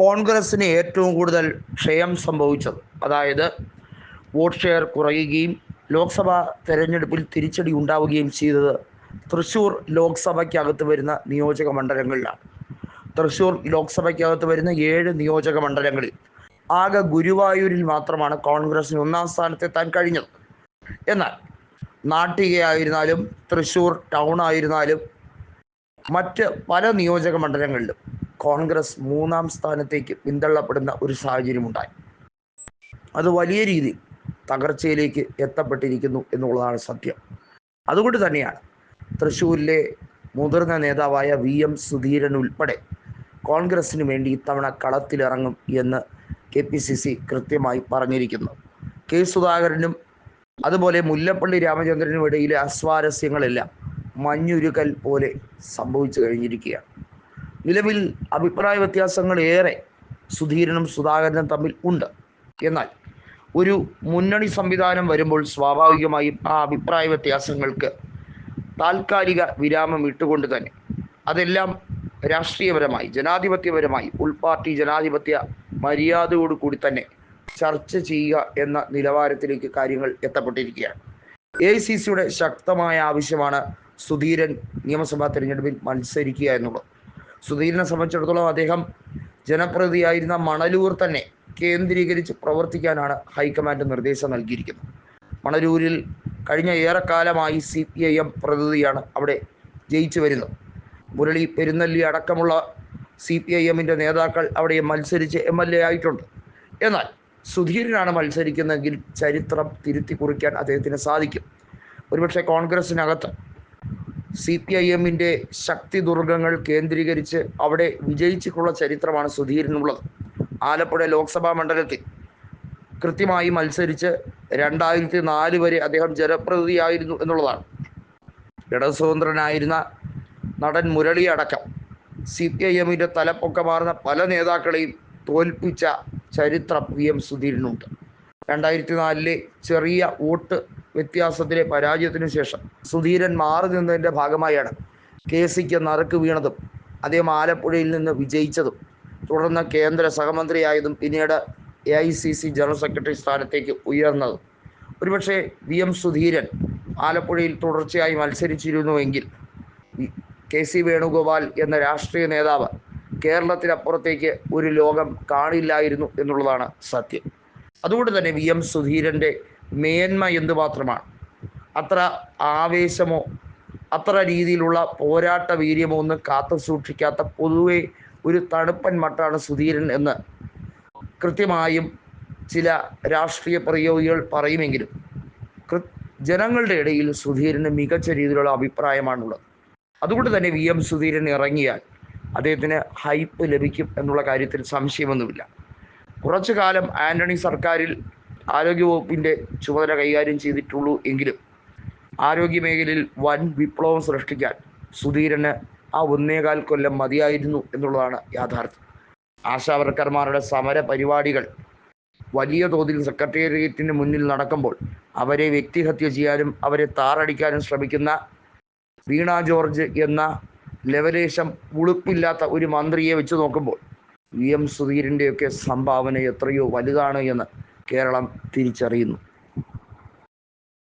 കോൺഗ്രസ്സിന് ഏറ്റവും കൂടുതൽ ക്ഷയം സംഭവിച്ചത്. അതായത് വോട്ട് ഷെയർ കുറയുകയും ലോക്സഭാ തെരഞ്ഞെടുപ്പിൽ തിരിച്ചടി ഉണ്ടാവുകയും ചെയ്തത് തൃശ്ശൂർ ലോക്സഭയ്ക്കകത്ത് വരുന്ന നിയോജക മണ്ഡലങ്ങളിലാണ്. തൃശ്ശൂർ ലോക്സഭയ്ക്കകത്ത് വരുന്ന ഏഴ് നിയോജക മണ്ഡലങ്ങളിൽ. ആകെ ഗുരുവായൂരിൽ മാത്രമാണ് കോൺഗ്രസിന് ഒന്നാം സ്ഥാനത്തെത്താൻ കഴിഞ്ഞത്. എന്നാൽ നാട്ടികയായിരുന്നാലും തൃശ്ശൂർ ടൗൺ ആയിരുന്നാലും മറ്റ് പല നിയോജക മണ്ഡലങ്ങളിലും കോൺഗ്രസ് മൂന്നാം സ്ഥാനത്തേക്ക് പിന്തള്ളപ്പെടുന്ന ഒരു സാഹചര്യമുണ്ടായി. അത് വലിയ രീതിയിൽ തകർച്ചയിലേക്ക് എത്തപ്പെട്ടിരിക്കുന്നു എന്നുള്ളതാണ് സത്യം. അതുകൊണ്ട് തന്നെയാണ് തൃശ്ശൂരിലെ മുതിർന്ന നേതാവായ വി എം സുധീരൻ ഉൾപ്പെടെ കോൺഗ്രസിന് വേണ്ടി ഇത്തവണ കളത്തിലിറങ്ങും എന്ന് കെ പി സി സി കൃത്യമായി പറഞ്ഞിരിക്കുന്നു. കെ സുധാകരനും അതുപോലെ മുല്ലപ്പള്ളി രാമചന്ദ്രനും ഇടയിലെ അസ്വാരസ്യങ്ങളെല്ലാം മഞ്ഞുരുകൽ പോലെ സംഭവിച്ചു കഴിഞ്ഞിരിക്കുകയാണ്. നിലവിൽ അഭിപ്രായ വ്യത്യാസങ്ങൾ ഏറെ സുധീരനും സുധാകരനും തമ്മിൽ ഉണ്ട്. എന്നാൽ ഒരു മുന്നണി സംവിധാനം വരുമ്പോൾ സ്വാഭാവികമായും ആ അഭിപ്രായ വ്യത്യാസങ്ങൾക്ക് താൽക്കാലിക വിരാമം ഇട്ടുകൊണ്ട് തന്നെ അതെല്ലാം രാഷ്ട്രീയപരമായി ജനാധിപത്യപരമായി ഉൾപാർട്ടി ജനാധിപത്യ മര്യാദയോടു കൂടി തന്നെ ചർച്ച ചെയ്യുക എന്ന നിലവാരത്തിലേക്ക് കാര്യങ്ങൾ എത്തപ്പെട്ടിരിക്കുകയാണ്. എ സി സിയുടെ ശക്തമായ ആവശ്യമാണ് സുധീരൻ നിയമസഭാ തെരഞ്ഞെടുപ്പിൽ മത്സരിക്കുക എന്നുള്ളത്. സുധീരനെ സംബന്ധിച്ചിടത്തോളം അദ്ദേഹം ജനപ്രതിയായിരുന്ന മണലൂർ തന്നെ കേന്ദ്രീകരിച്ച് പ്രവർത്തിക്കാനാണ് ഹൈക്കമാൻഡ് നിർദ്ദേശം നൽകിയിരിക്കുന്നത്. മണലൂരിൽ കഴിഞ്ഞ ഏറെക്കാലമായി സി പി ഐ എം പ്രതിനിധിയാണ് അവിടെ ജയിച്ചു വരുന്നത്. മുരളി പെരുന്നല്ലി അടക്കമുള്ള സി പി ഐ എമ്മിന്റെ നേതാക്കൾ അവിടെ മത്സരിച്ച് എം എൽ എ ആയിട്ടുണ്ട്. എന്നാൽ സുധീരനാണ് മത്സരിക്കുന്നതെങ്കിൽ ചരിത്രം തിരുത്തി കുറിക്കാൻ അദ്ദേഹത്തിന് സാധിക്കും. ഒരുപക്ഷെ കോൺഗ്രസിനകത്ത് സി പി ഐ എമ്മിന്റെ ശക്തി ദുർഗങ്ങൾ കേന്ദ്രീകരിച്ച് അവിടെ വിജയിച്ചിട്ടുള്ള ചരിത്രമാണ് സുധീരനുള്ളത് ആലപ്പുഴ ലോക്സഭാ മണ്ഡലത്തിൽ കൃത്യമായി മത്സരിച്ച് രണ്ടായിരത്തി നാല് വരെ അദ്ദേഹം ജനപ്രതിനിധിയായിരുന്നു എന്നുള്ളതാണ്. ഇടസ്വതന്ത്രനായിരുന്ന നടൻ മുരളി അടക്കം സി പി ഐ എമ്മിന്റെ തലപ്പൊക്കമാർന്ന പല നേതാക്കളെയും തോൽപ്പിച്ച ചരിത്രം വി എം സുധീരനുണ്ട് രണ്ടായിരത്തി നാലിലെ ചെറിയ വോട്ട് വ്യത്യാസത്തിലെ പരാജയത്തിനു ശേഷം സുധീരൻ മാറി നിന്നതിന്റെ ഭാഗമായാണ് കെ സിക്ക് നറുക്ക് വീണതും അദ്ദേഹം ആലപ്പുഴയിൽ നിന്ന് വിജയിച്ചതും. തുടർന്ന് കേന്ദ്ര സഹമന്ത്രിയായതും പിന്നീട് A I C C general secretary സ്ഥാനത്തേക്ക് ഉയർന്നതും. ഒരുപക്ഷെ വി എം സുധീരൻ ആലപ്പുഴയിൽ തുടർച്ചയായി മത്സരിച്ചിരുന്നുവെങ്കിൽ കെ സി വേണുഗോപാൽ എന്ന രാഷ്ട്രീയ നേതാവ് കേരളത്തിനപ്പുറത്തേക്ക് ഒരു ലോകം കാണില്ലായിരുന്നു എന്നുള്ളതാണ് സത്യം. അതുകൊണ്ട് തന്നെ വി എം സുധീരന്റെ മേന്മ എന്തുമാത്രമാണ്? അത്ര ആവേശമോ അത്ര രീതിയിലുള്ള പോരാട്ട വീര്യമോ ഒന്നും കാത്തു സൂക്ഷിക്കാത്ത പൊതുവെ ഒരു തണുപ്പൻ മട്ടാണ് സുധീരൻ എന്ന് കൃത്യമായും ചില രാഷ്ട്രീയ പ്രയോഗികൾ പറയുമെങ്കിലും ജനങ്ങളുടെ ഇടയിൽ സുധീരന് മികച്ച രീതിയിലുള്ള അഭിപ്രായമാണുള്ളത്. അതുകൊണ്ട് തന്നെ വി എം സുധീരൻ ഇറങ്ങിയാൽ അദ്ദേഹത്തിന് ഹൈപ്പ് ലഭിക്കും എന്നുള്ള കാര്യത്തിൽ സംശയമൊന്നുമില്ല. കുറച്ചു കാലം ആന്റണി സർക്കാരിൽ ആരോഗ്യവകുപ്പിന്റെ ചുമതല കൈകാര്യം ചെയ്തിട്ടുള്ളൂ എങ്കിലും ആരോഗ്യ മേഖലയിൽ വൻ വിപ്ലവം സൃഷ്ടിക്കാൻ സുധീരന് ആ ഒന്നേകാൽ കൊല്ലം മതിയായിരുന്നു എന്നുള്ളതാണ് യാഥാർത്ഥ്യം. ആശാവർക്കർമാരുടെ സമര പരിപാടികൾ വലിയ തോതിൽ സെക്രട്ടേറിയറ്റിന് മുന്നിൽ നടക്കുമ്പോൾ അവരെ വ്യക്തിഹത്യ ചെയ്യാനും അവരെ താറടിക്കാനും ശ്രമിക്കുന്ന വീണ ജോർജ് എന്ന ലെവലേശം ഉളുപ്പില്ലാത്ത ഒരു മന്ത്രിയെ വെച്ച് നോക്കുമ്പോൾ വി എം സംഭാവന എത്രയോ വലുതാണ് എന്ന് കേരളം തിരിച്ചറിയുന്നു.